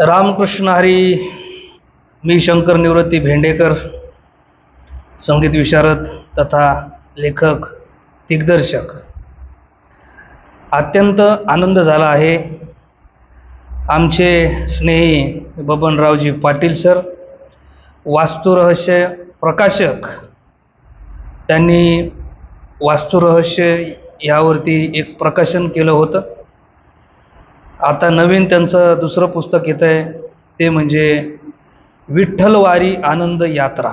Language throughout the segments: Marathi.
रामकृष्ण हरी मी शंकर निवृत्ती भेंडेकर संगीत विशारद तथा लेखक दिग्दर्शक. अत्यंत आनंद झाला आहे. आमचे स्नेही बबनरावजी पाटील सर वास्तुरहस्य प्रकाशक त्यांनी वास्तुरहस्य यावरती एक प्रकाशन केलं होतं. आता नवीन त्यांचं दुसरं पुस्तक येतं आहे ते म्हणजे विठ्ठलवारी आनंद यात्रा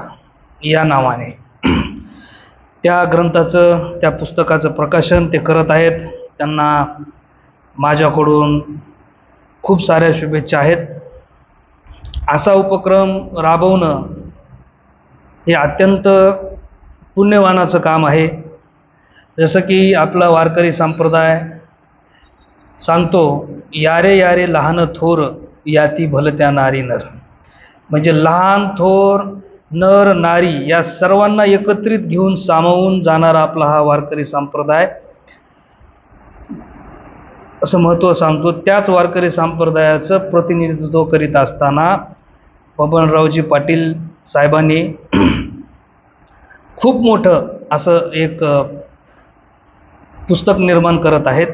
या नावाने. त्या ग्रंथाचं त्या पुस्तकाचं प्रकाशन ते करत आहेत. त्यांना माझ्याकडून खूप साऱ्या शुभेच्छा आहेत. असा उपक्रम राबवणं हे अत्यंत पुण्यवानाचं काम आहे. जसं की आपला वारकरी संप्रदाय सांगतो यारे यारे लहान थोर याती भलत्या नारी नर. म्हणजे लहान थोर नर नारी या सर्वांना एकत्रित घेऊन सामावून जाणारा आपला हा वारकरी संप्रदाय. असं महत्त्व सांगतो त्याच वारकरी संप्रदायाचं प्रतिनिधित्व करीत असताना बबनरावजी पाटील साहेबांनी खूप मोठं असं एक पुस्तक निर्माण करत आहेत.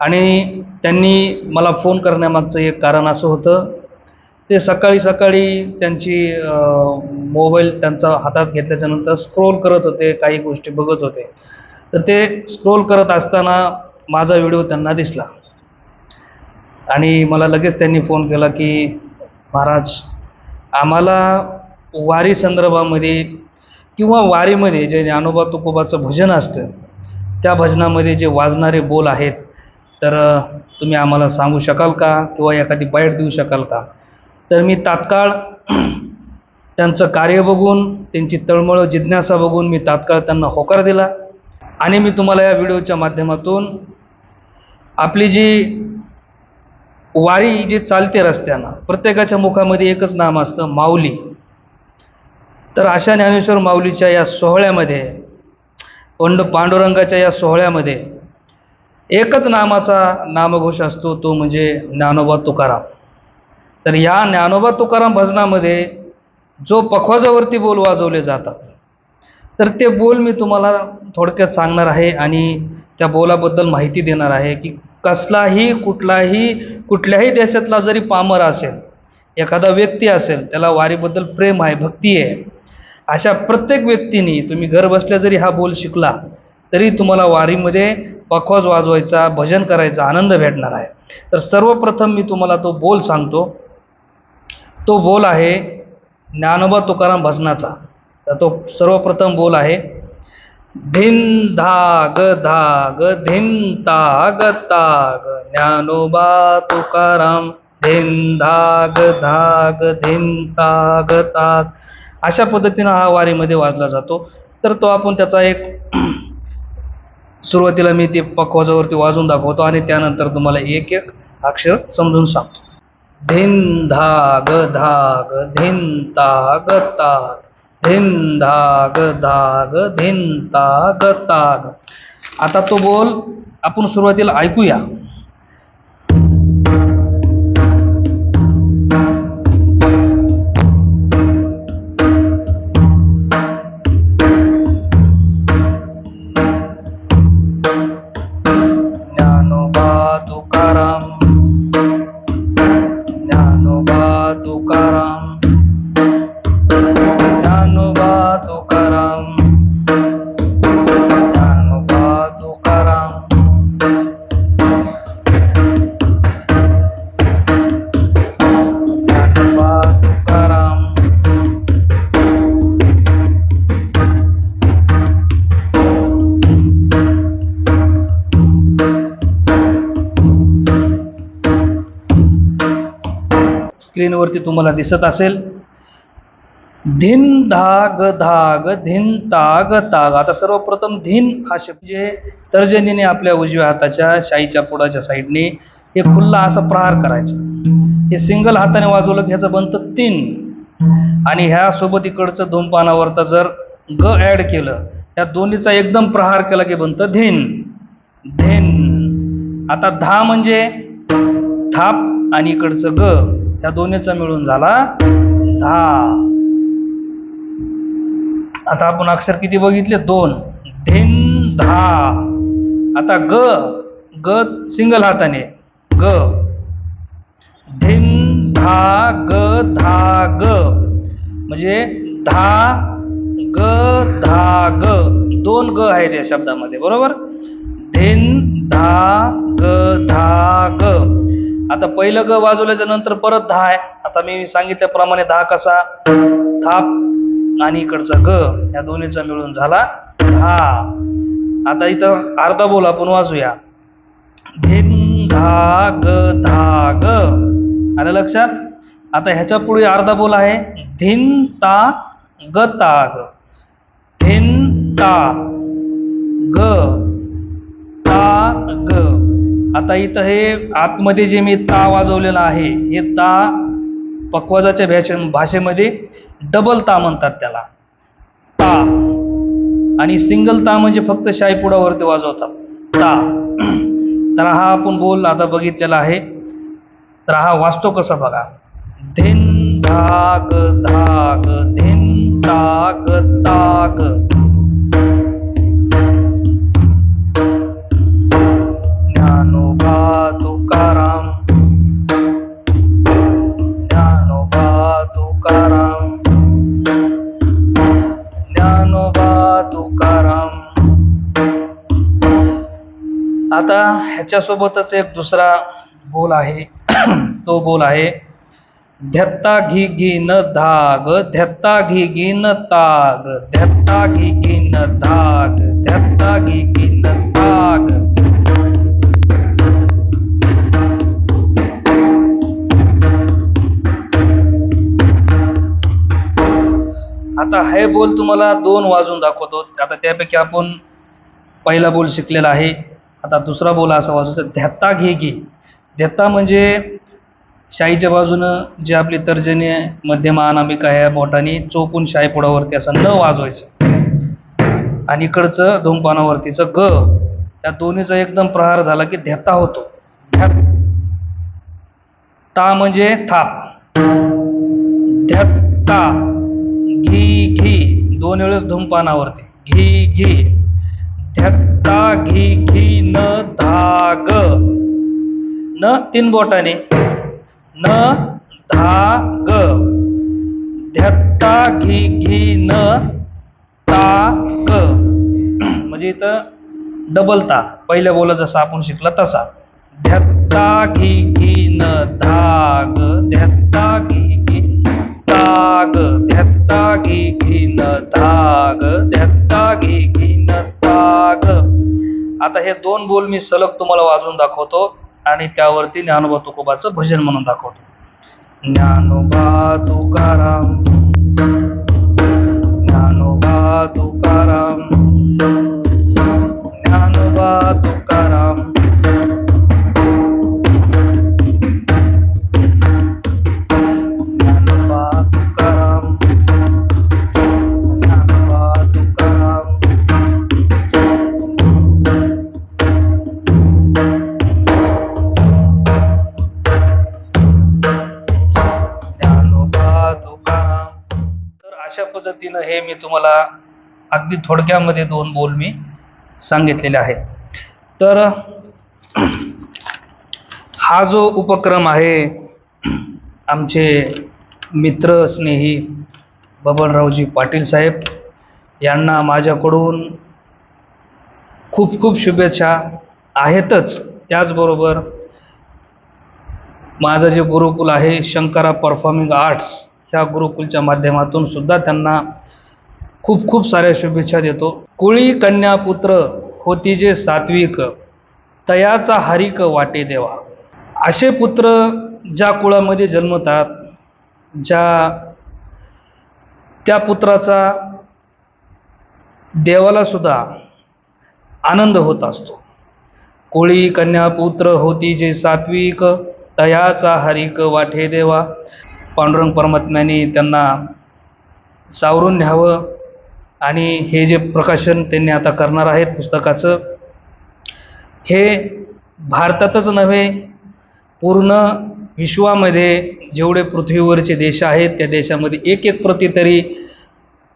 आणि त्यांनी मला फोन करण्यामागचं एक कारण असं होतं ते सकाळी सकाळी त्यांची मोबाईल त्यांचा हातात घेतल्याच्यानंतर स्क्रोल करत होते काही गोष्टी बघत होते. तर ते स्क्रोल करत असताना माझा व्हिडिओ त्यांना दिसला. आणि मला लगेच त्यांनी फोन केला की महाराज आम्हाला वारी संदर्भामध्ये किंवा वारीमध्ये जे ज्ञानोबा तुकोबाचं भजन असतं त्या भजनामध्ये जे वाजणारे बोल आहेत तर तुम्ही आम्हाला सांगू शकाल का? किंवा एखादी बाईट देऊ शकाल का? तर मी तात्काळ त्यांचं कार्य बघून त्यांची तळमळ जिज्ञासा बघून मी तात्काळ त्यांना होकार दिला. आणि मी तुम्हाला या व्हिडिओच्या माध्यमातून आपली जी वारी जी चालते रस्त्यानं प्रत्येकाच्या मुखामध्ये एकच नाम असतं माऊली. तर अशा ज्ञानेश्वर माऊलीच्या या सोहळ्यामध्ये पंड पांडुरंगाच्या या सोहळ्यामध्ये एकच नामाचा नामघोष असतो तो म्हणजे ज्ञानोबा तुकाराम. तर या ज्ञानोबा तुकाराम भजनामध्ये जो पखवाजावरती बोल वाजवले जातात तर ते बोल मी तुम्हाला थोडक्यात सांगणार आहे आणि त्या बोलाबद्दल माहिती देणार आहे की कसलाही कुठलाही कुठल्याही देशातला जरी पामर असेल एखादा व्यक्ती असेल त्याला वारीबद्दल प्रेम आहे भक्ती आहे अशा प्रत्येक व्यक्तीने तुम्ही घर बसल्या जरी हा बोल शिकला तरी तुम्हाला वारीमध्ये पखवाज वाजवायचा भजन करायचा आनंद भेटणार आहे. तर सर्वप्रथम मी तुम्हाला तो बोल सांगतो. तो बोल आहे ज्ञानोबा तुकाराम भजनाचा. तर तो सर्वप्रथम बोल आहे धिन धाग धाग धिन ताग ताग ज्ञानोबा तुकाराम धिन धाग धाग धिन ताग ताग. अशा पद्धतीनं हा वारीमध्ये वाजला जातो. तर तो आपण त्याचा एक सुरुवातीला मी ते पखवाजावरती वाजून दाखवतो आणि त्यानंतर तुम्हाला एक एक अक्षर समजून सांगतो. धिन धाग धाग धिन ताग ताग. धिन धाग धाग धिन ताग ताग. आता तो बोल आपण सुरुवातीला ऐकूया. स्क्रीनवरती तुम्हाला दिसत असेल. धिन धाग धाग धिन ताग ताग. आता सर्वप्रथम धिन हा शब्द जे तर्जनीने आपल्या उजव्या हाताच्या शाईच्या पुढाच्या साईडने हे खुल्ला असा प्रहार करायचं. हे सिंगल हाताने वाजवलं की ह्याचं बनतं तीन. आणि ह्या सोबत इकडचं दोन पानावरता जर ग ऍड केलं त्या दोन्हीचा एकदम प्रहार केला की बनतं धिन. धिन. आता धा म्हणजे थाप आणि इकडचं ग. त्या दोन्हीचा मिळून झाला दहा. आता आपण अक्षर किती बघितले? दोन. धिन धा आता ग ग सिंगल हाताने. ग. धिन धा ग धा ग. म्हणजे धा ग धा ग. दोन ग आहेत या शब्दामध्ये बरोबर? धिन धा ग धा ग. आता पहिलं ग वाजवल्याच्या नंतर परत दहा आहे. आता मी सांगितल्याप्रमाणे दहा कसा? थाप. आणि इकडचा ग. या दोन्हीचा मिळून झाला दहा. आता इथं अर्धा बोल आपण वाजूया. धिन धा ग धा ग आलं लक्षात? आता ह्याच्या पुढे अर्धा बोल आहे. धिन ता ग ता ग. धिन ता ग ता ग. आता इथं हे आतमध्ये जे मी ता वाजवलेलं आहे हे ता पकवाजाच्या भाषे भाषेमध्ये डबल ता म्हणतात त्याला. ता. आणि सिंगल ता म्हणजे फक्त शाईपुडावरती वाजवतात. ता. तर हा आपण बोल आता बघितलेला आहे. तर हा वाचतो कसा बघा. धिन धाग धाग धिन ताग ताग आता ह्याच्यासोबतच एक दुसरा बोल आहे. तो बोल आहे ध्यत्ता घी घी न धाग ध्यत्ता घी घी न ताग ध्यत्ता घी घी न धाग ध्यत्ता घी घी न ताग. आता हे बोल तुम्हाला दोन वाजून दाखवतो. आता त्यापैकी आपण पहिला बोल शिकलेला आहे. आता दुसरा बोला असा वाजवायचा ध्यात्ता घे घे. ध्याता म्हणजे शाईच्या बाजूनं जे आपली तर्जनी आहे मध्यम अनामिका आहे बोटाने चोपून शाईपुडावरती असं न वाजवायचं. आणि इकडचं धूमपानावरतीचं ग या दोन्हीचा एकदम प्रहार झाला की ध्यात्ता होतो. ता म्हणजे थाप. ध्यात्ता. घी घी. दोन वेळेस धूमपानावरती. घी घी. ध्यत्ता घी घी. धाग. न तीन बोटाने. न धाग. ध्यत्ता घी घी न ताग. म्हणजे इथं डबल ता. पहिल्या बोला जसा आपण शिकला तसा. ध्यत्ता घी घी न धाग. ध्यत्ता घी घी ताग. ध्यत्ता घी घी न धाग. ध्यत्ता घी घी न ताग. आता हे दोन बोल मी सलग तुम्हाला वाजून दाखवतो आणि त्यावरती ज्ञानोबा तुकोबाचं भजन म्हणून दाखवतो. ज्ञानोबा तुकाराम ज्ञानोबा तुकाराम. पद्धतीनं हे मी तुम्हाला अगदी थोडक्यामध्ये दोन बोल मी सांगितलेले आहेत. तर हा जो उपक्रम आहे आमचे मित्र स्नेही बबनरावजी पाटील साहेब यांना माझ्याकडून खूप खूप शुभेच्छा आहेतच. त्याचबरोबर माझं जे गुरुकुल आहे शंकरा परफॉर्मिंग आर्ट्स ह्या गुरुकुलच्या माध्यमातून सुद्धा त्यांना खूप खूप साऱ्या शुभेच्छा देतो. कुळी कन्या पुत्र होती जे सात्विक तयाचा हरिक वाटे देवा. असे पुत्र ज्या कुळामध्ये जन्मतात ज्या त्या पुत्राचा देवाला सुद्धा आनंद होत असतो. कोळी कन्या पुत्र होती जे सात्विक तयाचा हरिक वाठे देवा. पांडुरंग परमात्म्याने त्यांना सावरून घ्यावं आणि हे जे प्रकाशन त्यांनी आता करणार आहेत पुस्तकाचं हे भारतातच नव्हे पूर्ण विश्वामध्ये जेवढे पृथ्वीवरचे देश आहेत त्या देशामध्ये एक एक प्रति तरी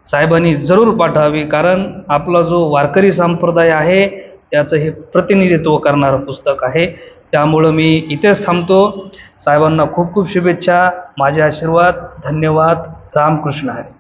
साहेबांनी जरूर पाठवावी कारण आपला जो वारकरी संप्रदाय आहे त्याचं हे प्रतिनिधित्व करणारं पुस्तक आहे. त्यामुळं मी इथेच थांबतो. साहेबांना खूप खूप शुभेच्छा. माझे आशीर्वाद. धन्यवाद. रामकृष्ण हरी.